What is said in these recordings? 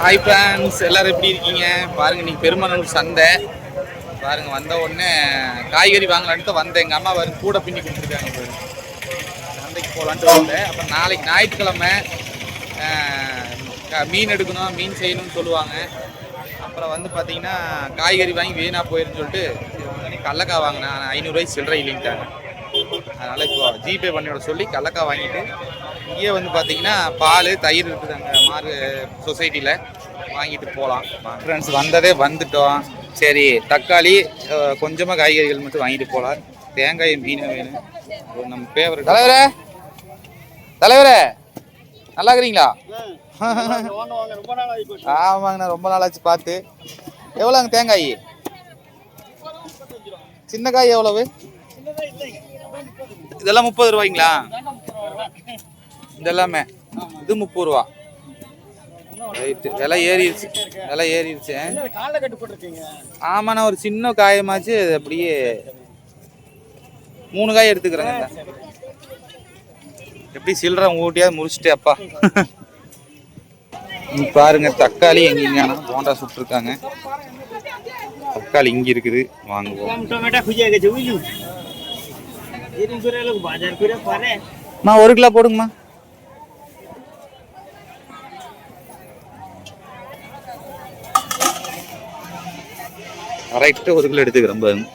Hi friends எல்லாரும் எப்படி இருக்கீங்க? பாருங்க நீ பெருமனூர் சந்தை. பாருங்க வந்த உடனே காய்கறி வாங்கலான்ட்டு வந்தேன். எங்கள் அம்மா வரும் கூட பின்னி கொடுத்துருக்காங்க பாரு சந்தைக்கு போகலான்ட்டு வந்தேன். அப்புறம் நாளைக்கு ஞாயிற்றுக்கிழமை க- மீன் எடுக்கணும் மீன் செய்யணும்னு சொல்லுவாங்க. அப்புறம் வந்து பார்த்தீங்கன்னா காய்கறி வாங்கி வீணாக போயிருன்னு சொல்லிட்டு சரி, கடலக்காய் வாங்கினேன். ஐநூறுரூவாய்க்கு சில்லறை இல்லைன்ட்டாங்க. அதனால் இப்போ ஜிபே பண்ணிவிட சொல்லி கடலக்காய் வாங்கிட்டு இங்கேயே வந்து பார்த்தீங்கன்னா பால் தயிர் இருக்குது அங்கே மாறு சொசைட்டியில் வாங்கிட்டு போகலாம் ஃப்ரெண்ட்ஸ் வந்ததே வந்துட்டோம். சரி தக்காளி கொஞ்சமாக காய்கறிகள் மட்டும் வாங்கிட்டு போகலாம் தேங்காய் மீன் வேணும். நம்ம ஃபேவரட் தலைவரே! தலைவரே! நல்லா இருக்கிறீங்களா? ஆமாங்கண்ணா ரொம்ப நாளாச்சு பார்த்து. எவ்வளோங்க தேங்காய்? சின்ன காய் எவ்வளவு? இதெல்லாம் முப்பது ரூபாய்ங்களா? இதெல்லாமே. இது முப்பது ரூபா. ரைட்டு விலை ஏறிடுச்சு விலை ஏறிடுச்சு ஆமாண்ணா ஒரு சின்ன காயமாச்சு அப்படியே மூணு காய் எடுத்துக்கிறேங்க. எப்படி சில்லற ஊட்டியாவது முடிச்சுட்டு அப்பா. பாருங்க தக்காளி எங்கேங்க போண்டா சுட்டுருக்காங்க. தக்காளி இங்கே இருக்குது வாங்குவோம். நான் ஒரு கிலோ போடுங்கம்மா. கரெக்டாக ஒரு கிலோ எடுத்துக்கிறேன் பாருங்க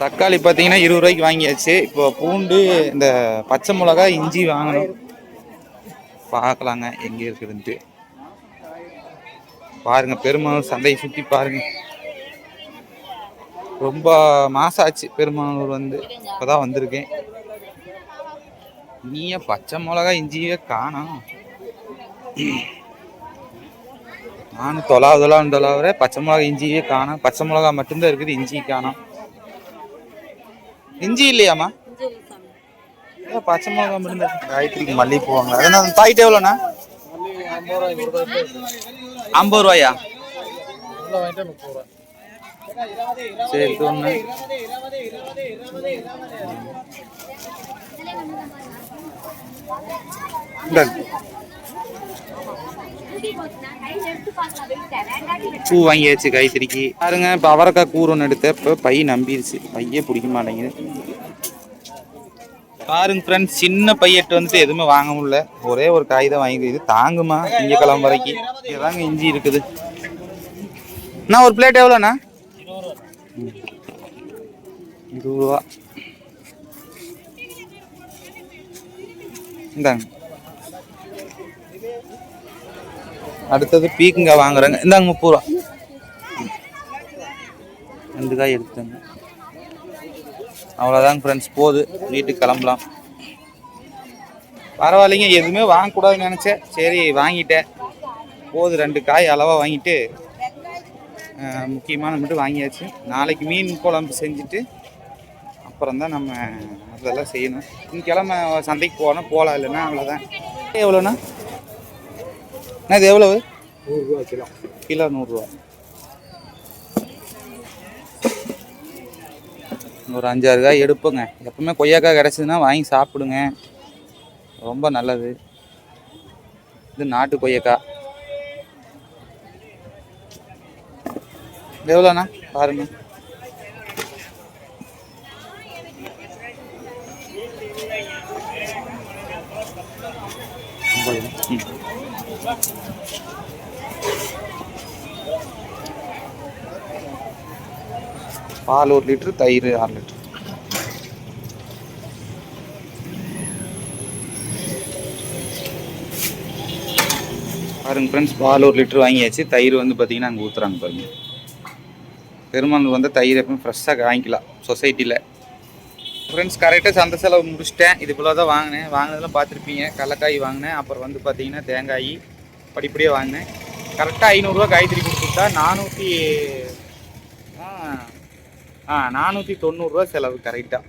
தக்காளி பார்த்தீங்கன்னா இருபது ரூபாய்க்கு வாங்கியாச்சு. இப்போ பூண்டு இந்த பச்சை மிளகா இஞ்சி வாங்கணும். பார்க்கலாங்க எங்கே இருக்குதுன்ட்டு. பாருங்க பெருமாள் சந்தையை சுற்றி பாருங்க. ரொம்ப மாசம் ஆச்சு பெருமானூர் வந்து. இப்போதான் வந்திருக்கேன். நீயே பச்சை மிளகா இஞ்சியே காணோம். நானும் தொலாவு தொலாவுன்னு தொலாவுறேன் பச்சை மிளகா இஞ்சியே காணோம். பச்சை மிளகா மட்டும்தான் இருக்குது இஞ்சி காணோம். இஞ்சி இல்லையாம்மா? ஏன் பச்சை மிளகா மட்டும்தான்? காயத்ரிக்கு மல்லிகைப்பூ வாங்க அதனால பாக்கெட் எவ்வளோண்ணா? ஐம்பது ரூபாயா? சரி ஒன்று. பூ வாங்கியாச்சு கைத்தறிக்கு பாருங்க இப்போ அவரைக்காய் கூறு ஒன்று எடுத்தேன். இப்போ பை நம்பிடுச்சு பையே பிடிக்க மாட்டேங்குது. பாருங்க ஃப்ரெண்ட்ஸ் சின்ன பையட்டு வந்துட்டு எதுவுமே வாங்க முடியல. ஒரே ஒரு காய் தான் வாங்கி இது தாங்குமா? திங்கக்கிழமை வரைக்கும். இதாங்க இஞ்சி இருக்குது. அண்ணா ஒரு பிளேட் எவ்வளோண்ணா? இருபது ரூபா. இந்தாங்க. அடுத்தது பீக்குங்க வாங்குறாங்க. இந்தாங்க முப்பது ரூபா ரெண்டு காய் எடுத்துங்க. அவ்வளோதாங்க ஃப்ரெண்ட்ஸ் போகுது வீட்டுக்கு கிளம்பலாம். பரவாயில்லைங்க எதுவுமே வாங்கக்கூடாதுன்னு நினச்சேன். சரி வாங்கிட்டேன். போகுது ரெண்டு காய் அளவாக வாங்கிட்டு முக்கியமான மட்டும் வாங்கியாச்சு. நாளைக்கு மீன் குழம்பு செஞ்சுட்டு அப்புறம் தான் நம்ம அதெல்லாம் செய்யணும். இன்னைக்கு கிழமை சந்தைக்கு போனால் போகலாம் இல்லைன்னா அவ்வளோதான் எவ்வளோண்ணா அண்ணா இது எவ்வளவு? நூறுரூவா கிலோ. கிலோ நூறுரூவா. ஒரு அஞ்சாறு காய் எடுப்போங்க. எப்பவுமே கொய்யாக்காய் கிடச்சதுன்னா வாங்கி சாப்பிடுங்க. ரொம்ப நல்லது. இது நாட்டு கொய்யாக்காய். எவ்வளோண்ணா? பாருங்க. பால் ஒரு லிட்டரு தயிர் ஆறு லிட்ரு பாருங்க ஃப்ரெண்ட்ஸ் பால் ஒரு லிட்டர் வாங்கியாச்சு. தயிர் வந்து பார்த்தீங்கன்னா அங்கே ஊற்றுறாங்க பாருங்க. பெருமாள் வந்து தயிர் எப்பவும் ஃப்ரெஷ்ஷாக வாங்கிக்கலாம் சொசைட்டியில் ஃப்ரெண்ட்ஸ் கரெக்டாக சந்தை செலவு முடிச்சிட்டேன். இது போல தான் வாங்கினேன். வாங்கினதெல்லாம் பார்த்துருப்பீங்க. கடலக்காய் வாங்கினேன். அப்புறம் வந்து பார்த்தீங்கன்னா தேங்காய் படிப்படியாக வாங்கினேன். கரெக்டாக ஐநூறுரூவா காய்கறி கொடுத்துட்டா நானூற்றி ஆ ஆ நானூற்றி தொண்ணூறுரூவா செலவு கரெக்டாக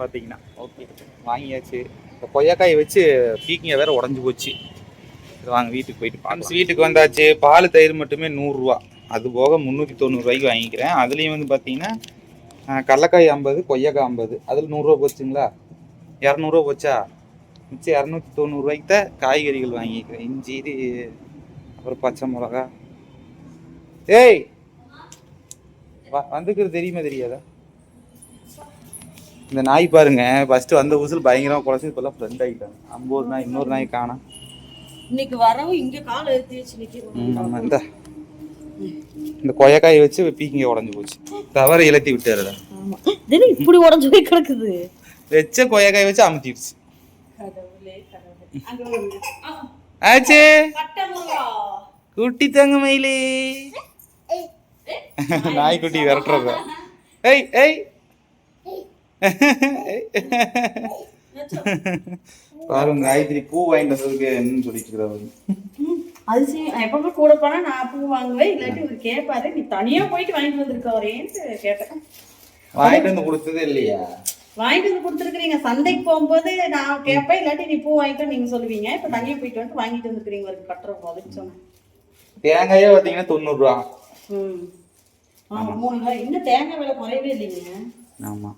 பார்த்தீங்கன்னா. ஓகே வாங்கியாச்சு. இப்போ கொய்யாக்காயை வச்சு பீக்கிங்க வேற உடஞ்சி போச்சு. சரி, வாங்க வீட்டுக்கு போயிட்டு பார்க்கலாம் வீட்டுக்கு வந்தாச்சு. பால் தயிர் மட்டுமே நூறுரூவா அது போக முந்நூற்றி தொண்ணூறுரூவாய்க்கு வாங்கிக்கிறேன். அதுலேயும் வந்து பார்த்தீங்கன்னா கடலக்காய் ஐம்பது கொய்யாக்காய் ஐம்பது. அதில் நூறுரூவா போச்சுங்களா? இரநூறுவா போச்சா? மிச்சம் இரநூத்தி தொண்ணூறுரூவாய்க்கு தான் காய்கறிகள் வாங்கிக்கிறேன். இஞ்சி இது அப்புறம் பச்சை மிளகா. ஏய்! வ வந்துக்கிறது தெரியுமா தெரியாதா? இந்த நாய் பாருங்க. ஃபர்ஸ்ட் வந்த ஊசல் பயங்கரமா குறைச்சி இப்பெல்லாம் ஃப்ரெண்ட் ஆகிட்டாங்க. ஐம்பது நாய் இன்னொரு நாய் காணோம் இன்னைக்கு வரவும் இங்க கால் எடுத்து வச்சு நிக்கிறோம். ம், ஆமா இந்த. இந்த கொயக்காயை வச்சு பீக்கிங்க உடஞ்சி போச்சு. தவற இழத்தி விட்டாருடா. ஆமா. தினம் இப்படி உடஞ்சு போய் கிடக்குது. வச்ச கொயக்காயை வச்சு அமுத்திடுச்சு. ஆச்சு. குட்டி தங்க மயிலே நாய்க்குட்டி விரட்டுறதா ஏய் ஏய். பாருங்க காயத்ரி பூ வாங்கிட்டு வந்ததுக்கு என்னன்னு சொல்லிட்டு இருக்கிறாரு. அது சரி எப்பவுமே கூட போனா நான் பூ வாங்குவேன் இல்லாட்டி இவர் கேட்பாரு நீ தனியா போயிட்டு வாங்கிட்டு வந்திருக்கவரேன்ட்டு கேட்டேன். வாங்கிட்டு வந்து கொடுத்ததே இல்லையா? வாங்கிட்டு வந்து கொடுத்துருக்கீங்க சந்தைக்கு போகும்போது நான் கேட்பேன் இல்லாட்டி நீ பூ வாங்கிட்டு நீங்க சொல்லுவீங்க. இப்ப தனியா போயிட்டு வந்து வாங்கிட்டு வந்துருக்கீங்க ஒரு கட்டுற போதுன்னு சொன்னேன். தேங்காயே பார்த்தீங்கன்னா தொண்ணூறுரூவா. ம். ஆமா மூணு ரூபாய். இன்னும் தேங்காய் விலை குறையவே இல்லைங்க. ஆமா.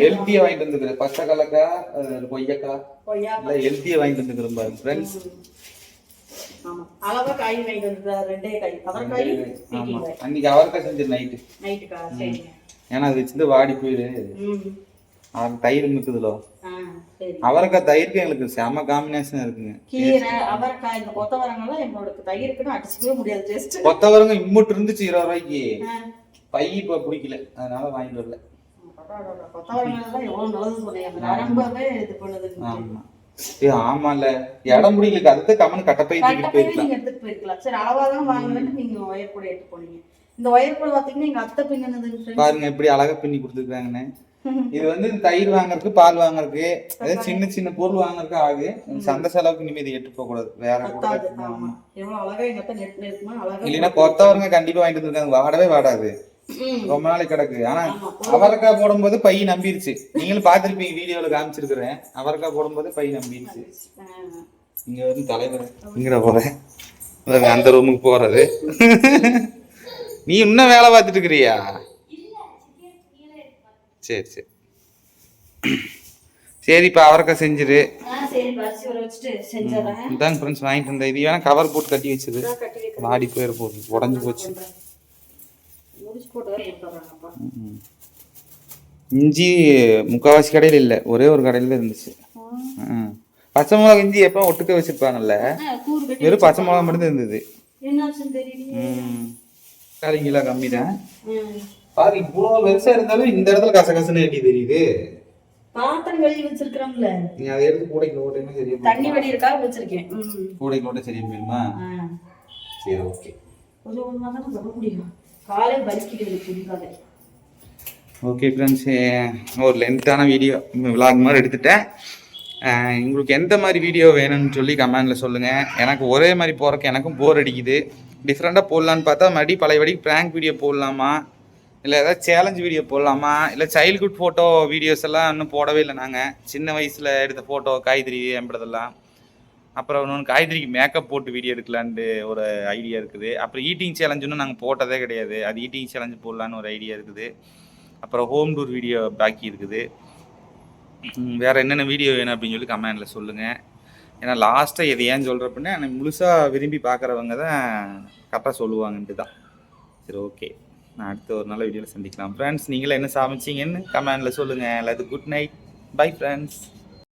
ஹெல்த்தியா வாங்கிட்டு வந்துருக்குறேன் பச்சை கலக்கா கொய்யக்கா கொய்யா ஹெல்த்தியா வாங்கிட்டு வந்துருக்குறேன் பாருங்க ஃப்ரெண்ட்ஸ் ஆமா. அளவா காய் வாங்கிட்டு வந்துருக்காரு ரெண்டே காய். அவரைக்காய் அன்னைக்கு அவரைக்காய் செஞ்சு நைட்டு நைட்டுக்கா சரிங்க. ஏன்னா அது வச்சிருந்து வாடி போயிடு அவருக்கு தயிர் மிக்குதுலோ அவரைக்காய் தயிருக்கு எங்களுக்கு செம காம்பினேஷன் இருக்குங்க. கீரை அவரைக்காய் இந்த கொத்தவரங்கெல்லாம் எங்களோட தயிருக்குன்னு அடிச்சுக்கவே முடியாது டேஸ்ட் கொத்தவரங்க இம்முட்டு இருந்துச்சு இருபது ரூபாய்க்கு. பை இப்போ பிடிக்கல. அதனால வாங்கிட்டு வரல. கொத்தவரங்கெல்லாம் எவ்வளவு நல்லது சொன்னீங்க. ரொம்பவே இது பண்ணுது. ஆமா. ஏ ஆமால இடம் பிடிக்கல அதுக்கு கம்மனு கட்டப்பை தூக்கிட்டு போயிருக்கலாம். எடுத்துட்டு போயிருக்கலாம். சரி அளவா தான் வாங்குறேன்னு நீங்க ஒயர் கூட எடுத்து போனீங்க இந்த ஒயர் கூட பாத்தீங்கன்னா எங்க அத்தை friends. பாருங்க எப்படி அழகா பின்னி கொடுத்துருக்காங்கன்னு. இது வந்து தயிர் வாங்குறதுக்கு பால் வாங்குறதுக்கு சின்ன சின்ன பொருள் வாங்குறதுக்கு ஆகு. சந்தை செலவுக்கு இதை எட்டு போக கூடாது வேற கூட இல்லைன்னா கொத்தவரங்க கண்டிப்பா வாங்கிட்டு வந்திருக்காங்க. வாடவே வாடாது. ரொம்ப நாளைக்கு கிடக்கு. ஆனா. அவரைக்காய் போடும்போது பை நம்பிருச்சு. நீங்களும் பார்த்திருப்பீங்க வீடியோல காமிச்சிருக்கிறேன். அவரைக்காய் போடும்போது பை நம்பிருச்சு. இங்க வந்து தலைவர் இங்கட போறேன் அந்த ரூமுக்கு போறது. நீ இன்னும் வேலை பார்த்துட்டு இருக்கிறியா? சரி சரி. சரி இப்போ அவரைக்காய் செஞ்சிரு. இதாங்க ஃப்ரெண்ட்ஸ் வாங்கிட்டு வந்தேன் இது. வேணா கவர் போட்டு கட்டி வச்சது. வாடி போயிட போகுது உடஞ்சு போச்சு முடிச்சு போட்டு வேற கொடுத்துட்றாங்கப்பா ம். இஞ்சி முக்கால்வாசி கடையில் இல்லை ஒரே ஒரு கடையில் இருந்துச்சு. பச்சை மிளகா இஞ்சி எப்போ ஒட்டுக்க வச்சிருப்பாங்கல்ல? வெறும் பச்சை மிளகா மட்டும் இருந்தது. சரிங்களா கம்மி தான். பாரு இவ்வளோ பெருசா இருந்தாலும் இந்த இடத்துல கசகசன்னு எப்படி தெரியுது. பாத்திரம் கழுவி வச்சிருக்கிறோம்ல. நீ அதை எடுத்து கூடைக்கு ஓட்டையுமே சரியா தண்ணி வடியிருக்காக வச்சிருக்கேன். ம். கூடைக்கு ஓட்ட சரியா போயிருமா. சரி ஓகே. கொஞ்சம் கொஞ்சமா தானே சொல்ல முடியும். காலை வலிக்குது எனக்கு ஓகே ஃப்ரெண்ட்ஸ் ஒரு லென்த்தான வீடியோ விலாக் மாதிரி எடுத்துட்டேன். உங்களுக்கு எந்த மாதிரி வீடியோ வேணும்னு சொல்லி கமெண்டில் சொல்லுங்கள் எனக்கு ஒரே மாதிரி போகிறக்கு எனக்கும் போர் அடிக்குது. டிஃப்ரெண்ட்டாக போடலான்னு பார்த்தா மறுபடியும் பழையபடி ப்ராங்க் வீடியோ போடலாமா? இல்லை ஏதாவது சேலஞ்ச் வீடியோ போடலாமா? இல்லை சைல்ட்ஹுட் ஃபோட்டோ வீடியோஸ் எல்லாம் இன்னும் போடவே இல்லை நாங்கள் சின்ன வயசில் எடுத்த ஃபோட்டோ காய்கறி என்பதெல்லாம். அப்புறம் இன்னொன்று காய்கறிக்கு மேக்கப் போட்டு வீடியோ எடுக்கலான்ட்டு ஒரு ஐடியா இருக்குது. அப்புறம் ஈட்டிங் சேலஞ்சுன்னு நாங்கள் போட்டதே கிடையாது. அது ஈட்டிங் சேலஞ்சு போடலான்னு ஒரு ஐடியா இருக்குது. அப்புறம் ஹோம் டூர் வீடியோ பாக்கி இருக்குது. வேறு என்னென்ன வீடியோ வேணும் அப்படின்னு சொல்லி கமெண்டில் சொல்லுங்கள் ஏன்னா லாஸ்ட்டாக எது ஏன் சொல்கிற அப்படின்னா எனக்கு முழுசாக விரும்பி பார்க்குறவங்க தான் கரெக்டாக சொல்லுவாங்கன்ட்டு தான். சரி ஓகே நான் அடுத்த ஒரு நல்ல வீடியோவில் சந்திக்கலாம். ஃப்ரெண்ட்ஸ் நீங்களே என்ன சமைச்சீங்கன்னு கமெண்டில் சொல்லுங்கள் அல்லது குட் நைட் பை ஃப்ரெண்ட்ஸ்